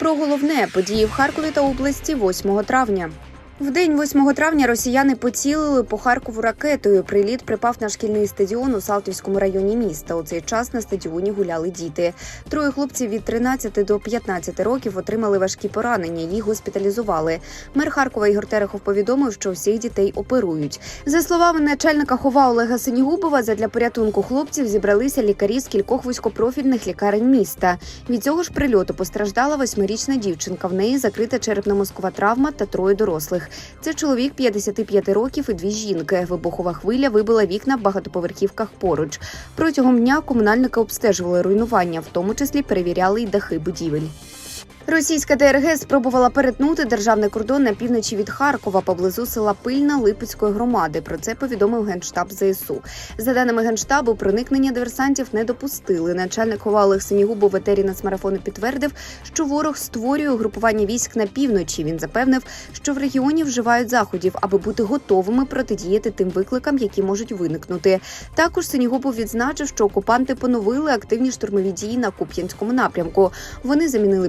Про головне події в Харкові та області 8 травня. В день 8 травня росіяни поцілили по Харкову ракетою. Приліт припав на шкільний стадіон у Салтівському районі міста. У цей час на стадіоні гуляли діти. Троє хлопців від 13 до 15 років отримали важкі поранення. Їх госпіталізували. Мер Харкова Ігор Терехов повідомив, що всіх дітей оперують. За словами начальника хова Олега Синігубова, задля порятунку хлопців зібралися лікарі з кількох вузькопрофільних лікарень міста. Від цього ж прильоту постраждала восьмирічна дівчинка. В неї закрита черепно-мозкова травма та троє дорослих. Це чоловік 55 років і дві жінки. Вибухова хвиля вибила вікна в багатоповерхівках поруч. Протягом дня комунальники обстежували руйнування, в тому числі перевіряли й дахи будівель. Російська ДРГ спробувала перетнути державний кордон на півночі від Харкова поблизу села Пильна Липецької громади. Про це повідомив генштаб ЗСУ. За даними генштабу, проникнення диверсантів не допустили. Начальник хова Олег Синігубов в нацмарафону підтвердив, що ворог створює угрупування військ на півночі. Він запевнив, що в регіоні вживають заходів, аби бути готовими протидіяти тим викликам, які можуть виникнути. Також Синігубов відзначив, що окупанти поновили активні штурмові дії на Куп'янському напрямку. Вони замінили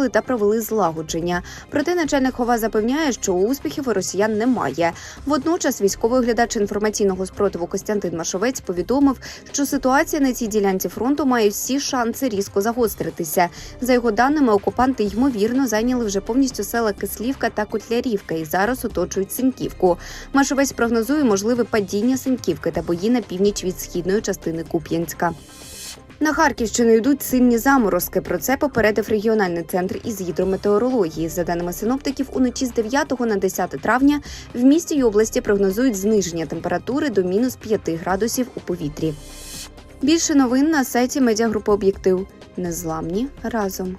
підрозділи та провели злагодження. Проте начальник хова запевняє, що успіхів у росіян немає. Водночас військовий глядач інформаційного спротиву Костянтин Машовець повідомив, що ситуація на цій ділянці фронту має всі шанси різко загостритися. За його даними, окупанти ймовірно зайняли вже повністю села Кислівка та Котлярівка і зараз оточують Синьківку. Машовець прогнозує можливе падіння Синьківки та бої на північ від східної частини Куп'янська. На Харківщину йдуть сильні заморозки. Про це попередив регіональний центр із гідрометеорології. За даними синоптиків, уночі з 9 на 10 травня в місті й області прогнозують зниження температури до мінус 5 градусів у повітрі. Більше новин на сайті медіагрупи Об'єктив. Незламні разом.